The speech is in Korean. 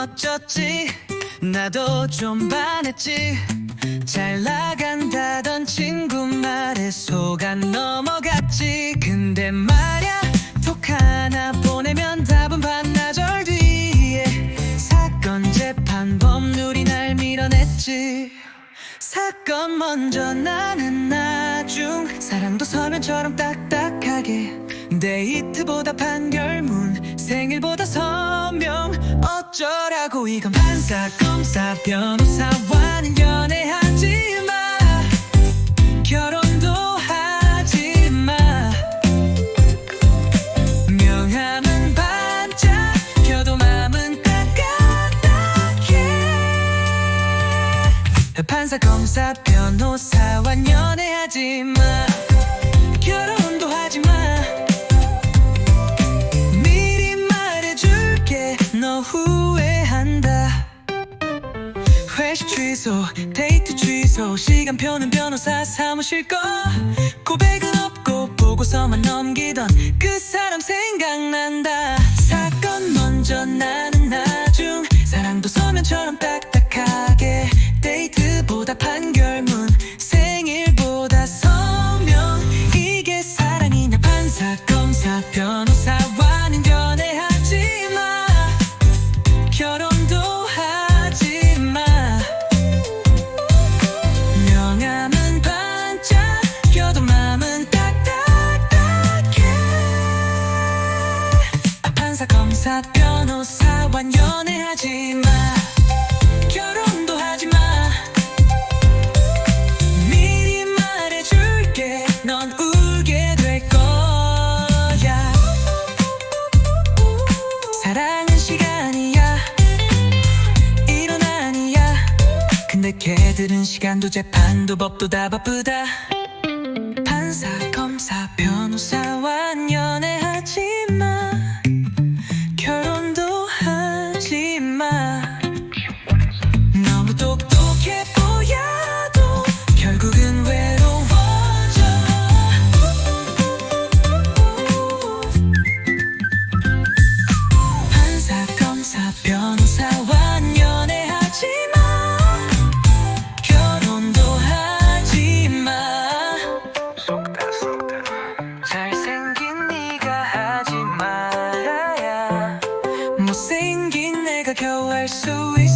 어쩌지? 나도 좀 반했지. 잘 나간다던 친구 말에 속아 넘어갔지. 근데 말야 톡 하나 보내면 답은 반나절 뒤에. 사건 재판 법률이 날 밀어냈지. 사건 먼저 나는 나중 사랑도 서면처럼 딱딱하게. 데이트보다 판결문 생일보다 서명 어쩌라고 이건 판사 검사 변호사와는 연애하지 마. 결혼도 하지 마. 명함은 반짝 켜도 마음은 따끈따끈해. 판사 검사 변호사와 연애하지 마. 결혼도 하지 마 회식 취소 데이트 취소. 시간표는 변호사 사무실 거. 고백은 없고 보고서만 넘기던 그 사람 생각난다. 사건 먼저 나는 나중 사랑도 서면처럼 딱딱하게. 데이트보다 판결문 생일보다 서명 이게 사랑이냐 판사 검사 변호사와는 연 검사 변호사와 연애하지 마. 결혼도 하지 마. 미리 말해줄게. 넌 울게 될 거야. 사랑은 시간이야. 이론 아니야. 근데 걔들은 시간도 재판도 법도 다 바쁘다. 판사 the girl wears so easy.